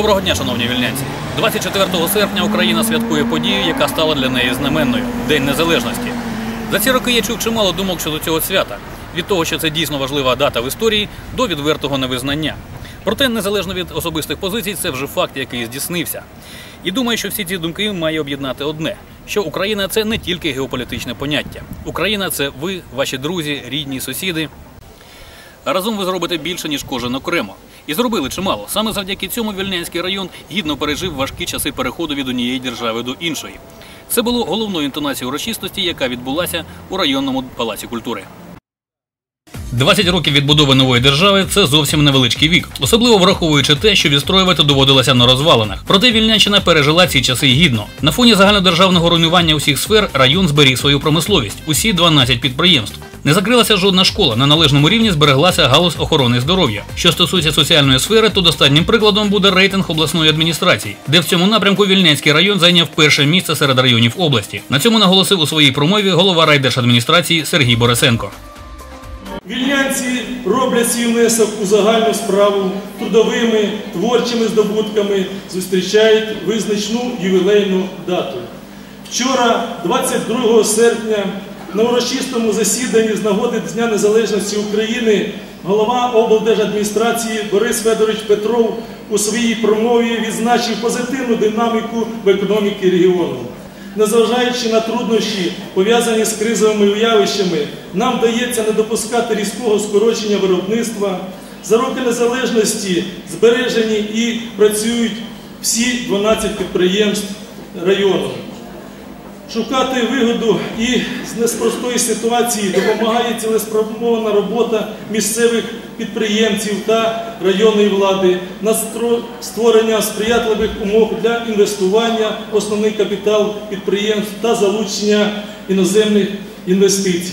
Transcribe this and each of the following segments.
Доброго дня, шановні вільнянці. 24 серпня Україна святкує подію, яка стала для неї знаменною День Незалежності. За ці роки я чув чимало думок щодо цього свята. Від того, що це дійсно важлива дата в історії, до відвертого невизнання. Проте, незалежно від особистих позицій, це вже факт, який здійснився. І думаю, що всі ці думки має об'єднати одне: що Україна це не тільки геополітичне поняття. Україна це ви, ваші друзі, рідні, сусіди, разом ви зробите більше, ніж кожен окремо. І зробили чимало. Саме завдяки цьому Вільнянський район гідно пережив важкі часи переходу від однієї держави до іншої. Це було головною інтонацією урочистості, яка відбулася у районному палаці культури. 20 років відбудови нової держави це зовсім невеличкий вік, особливо враховуючи те, що відстроювати доводилося на розвалинах. Проте Вільнянщина пережила ці часи гідно. На фоні загальнодержавного руйнування усіх сфер район зберіг свою промисловість, усі 12 підприємств. Не закрилася жодна школа, на належному рівні збереглася галузь охорони здоров'я. Що стосується соціальної сфери, то достатнім прикладом буде рейтинг обласної адміністрації, де в цьому напрямку Вільнянський район зайняв перше місце серед районів області. На цьому наголосив у своїй промові голова райдержадміністрації Сергій Борисенко. Вільнянці роблять свій внесок у загальну справу трудовими, творчими здобутками, зустрічають визначну ювілейну дату. Вчора, 22 серпня, на урочистому засіданні з нагоди Дня Незалежності України голова облдержадміністрації Борис Федорович Петров у своїй промові відзначив позитивну динаміку в економіці регіону. Незважаючи на труднощі, пов'язані з кризовими уявищами, нам вдається не допускати різкого скорочення виробництва. За роки незалежності збережені і працюють всі 12 підприємств району. Шукати вигоду і з неспростої ситуації допомагає цілеспрямована робота місцевих підприємців та районної влади на створення сприятливих умов для інвестування в основний капітал підприємств та залучення іноземних інвестицій.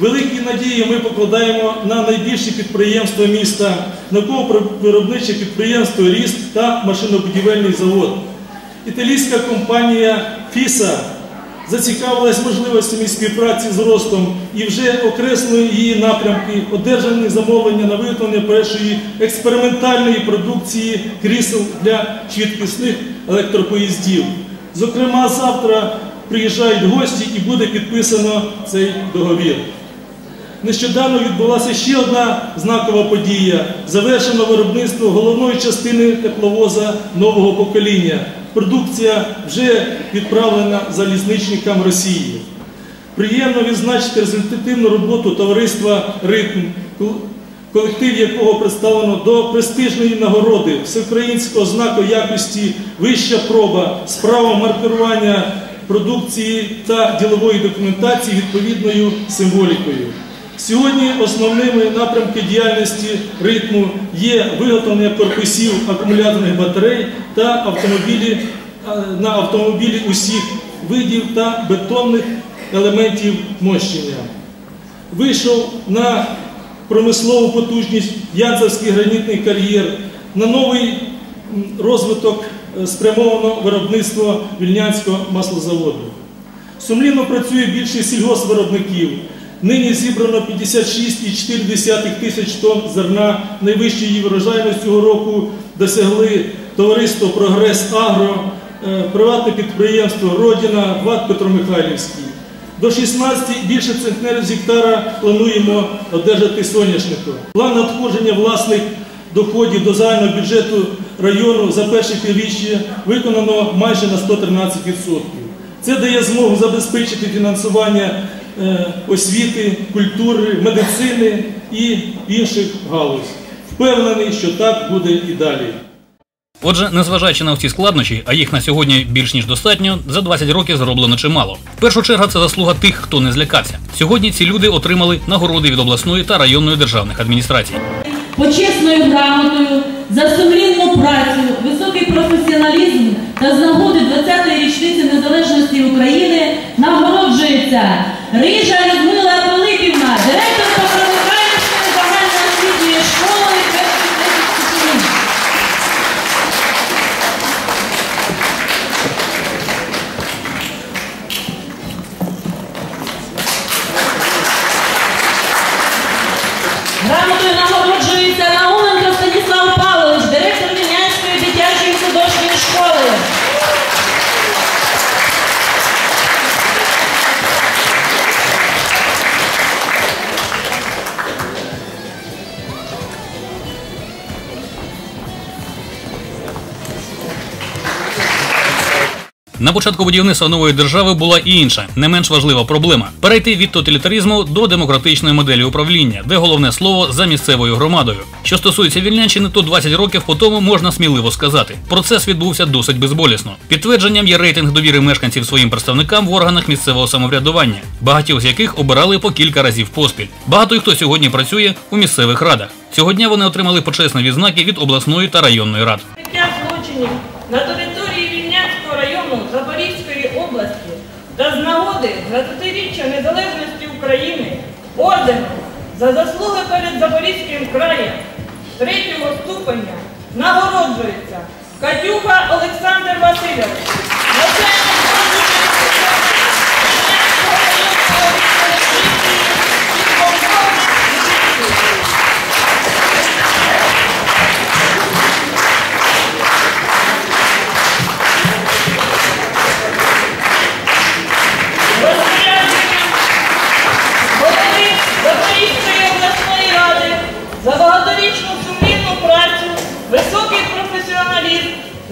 Великі надії ми покладаємо на найбільші підприємства міста, науково-виробниче підприємство Ріст та машинобудівельний завод. Італійська компанія Фіса зацікавилась можливостями співпраці з Ростом і вже окреслили її напрямки, одержані замовлення на виготовлення першої експериментальної продукції крісел для швидкісних електропоїздів. Зокрема, завтра приїжджають гості і буде підписано цей договір. Нещодавно відбулася ще одна знакова подія. Завершено виробництво головної частини тепловоза нового покоління. Продукція вже відправлена залізничникам Росії. Приємно відзначити результативну роботу товариства Ритм, колектив якого представлено до престижної нагороди всеукраїнського знаку якості Вища проба з правом маркування продукції та ділової документації відповідною символікою. Сьогодні основними напрямки діяльності ритму є виготовлення корпусів акумуляторних батарей та автомобілі, е, на автомобілі усіх видів та бетонних елементів мощення. Вийшов на промислову потужність Янцевський гранітний кар'єр, на новий розвиток е, спрямовано виробництво Вільнянського маслозаводу. Сумлінно працює більшість сільгоспвиробників. Нині зібрано 56,4 тисяч тонн зерна. Найвищої її врожайність цього року досягли товариство Прогрес Агро, е, приватне підприємство Родіна, ВАТ Петромихайлівський. До 16 більше центнерів з гектара плануємо одержати соняшнику. План надходження власних доходів до загального бюджету району за перше півріччя виконано майже на 113%. Це дає змогу забезпечити фінансування е, освіти, культури, медицини і інших галузь. Впевнений, що так буде і далі. Отже, незважаючи на всі складнощі, а їх на сьогодні більш ніж достатньо, за 20 років зроблено чимало. В першу чергу це заслуга тих, хто не злякався. Сьогодні ці люди отримали нагороди від обласної та районної державних адміністрацій. почесною грамотою за сумлінну працю, високий професіоналізм та з нагоди 20-ї річниці незалежності України нагороджується Рижа На початку будівництва нової держави була і інша, не менш важлива проблема перейти від тоталітаризму до демократичної моделі управління, де головне слово за місцевою громадою. Що стосується Вільнянщини, то 20 років по тому можна сміливо сказати. Процес відбувся досить безболісно. Підтвердженням є рейтинг довіри мешканців своїм представникам в органах місцевого самоврядування, багатьох з яких обирали по кілька разів поспіль. Багато хто сьогодні працює у місцевих радах. Цього дня вони отримали почесні відзнаки від обласної та районної рад. Відкриття злочинів на території Вільнянського району Запорізької області та з нагоди 20-річчя незалежності України орденом за заслуги перед Запорізьким краєм третього ступеня нагороджується Катюха Олександр Васильович. Високий професіоналізм,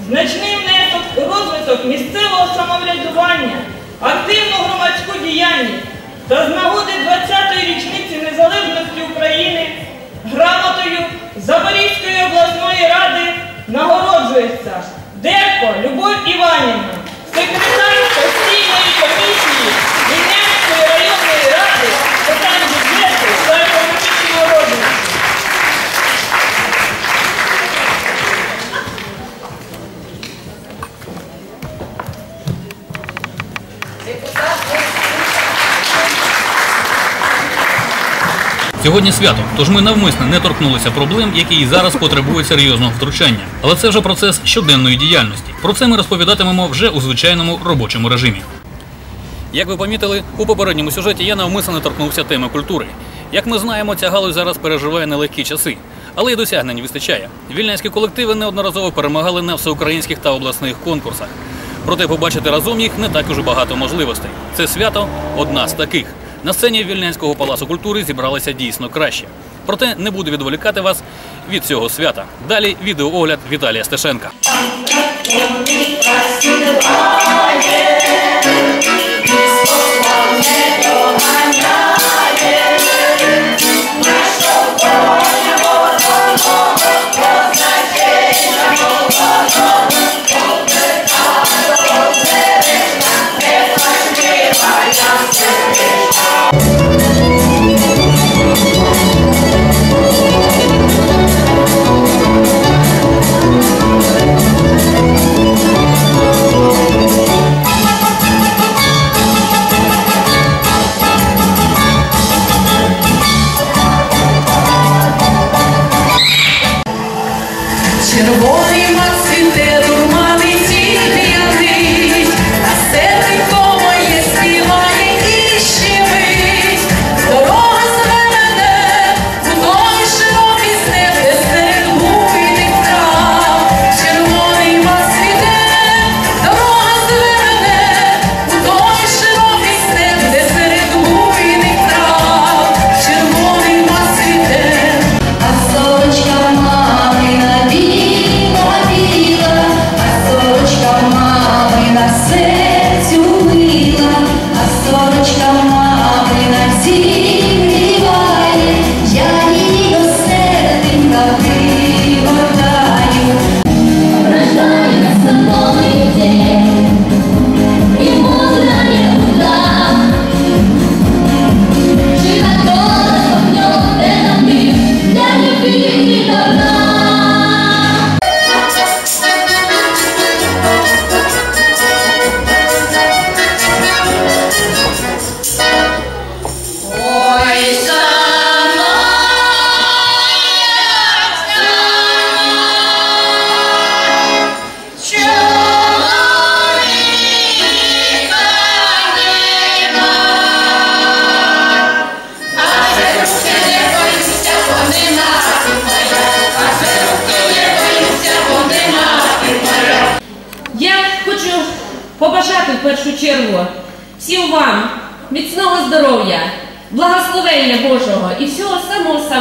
значний внесок у розвиток місцевого самоврядування, активну громадську діяльність та з нагоди 20-ї річниці незалежності України грамотою Запорізької обласної ради нагороджується Дерко Любов Іванівна, секретар Сьогодні свято, тож ми навмисно не торкнулися проблем, які і зараз потребують серйозного втручання. Але це вже процес щоденної діяльності. Про це ми розповідатимемо вже у звичайному робочому режимі. Як ви помітили, у попередньому сюжеті я навмисно не торкнувся теми культури. Як ми знаємо, ця галузь зараз переживає нелегкі часи, але й досягнень вистачає. Вільнянські колективи неодноразово перемагали на всеукраїнських та обласних конкурсах. Проте побачити разом їх не так уже багато можливостей. Це свято одна з таких. На сцені Вільнянського палацу культури зібралися дійсно краще. Проте не буду відволікати вас від цього свята. Далі відеоогляд Віталія Стешенка. Червоний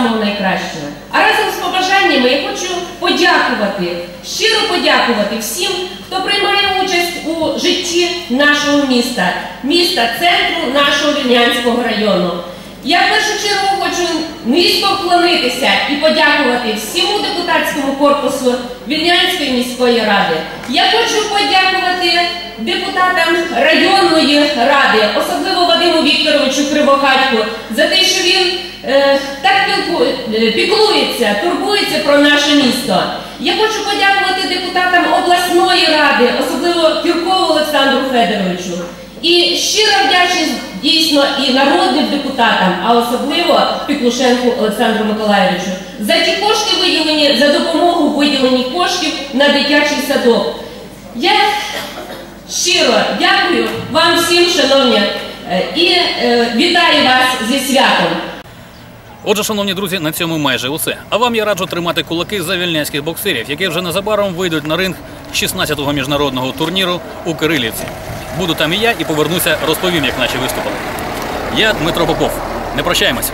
самого-самого найкращого. А разом з побажаннями я хочу подякувати, щиро подякувати всім, хто приймає участь у житті нашого міста, міста, центру нашого Вільнянського району. Я в першу чергу хочу низько вклонитися і подякувати всьому депутатському корпусу Вільнянської міської ради. Я хочу подякувати депутатам районної ради, особливо Вадиму Вікторовичу Кривохатьку, за те, що він е, так е, піклується, турбується про наше місто. Я хочу подякувати депутатам обласної ради, особливо Кіркову Олександру Федоровичу. І щира вдячність дійсно і народним депутатам, а особливо Піклушенку Олександру Миколаєвичу, за ті кошти виділені, за допомогу виділені коштів на дитячий садок. Я щиро дякую вам всім, шановні, е, і е, вітаю вас зі святом. Отже, шановні друзі, на цьому майже усе. А вам я раджу тримати кулаки за вільнянських боксерів, які вже незабаром вийдуть на ринг 16-го міжнародного турніру у Кирилівці. Буду там і я і повернуся, розповім, як наші виступили. Я Дмитро Попов. Не прощаємось.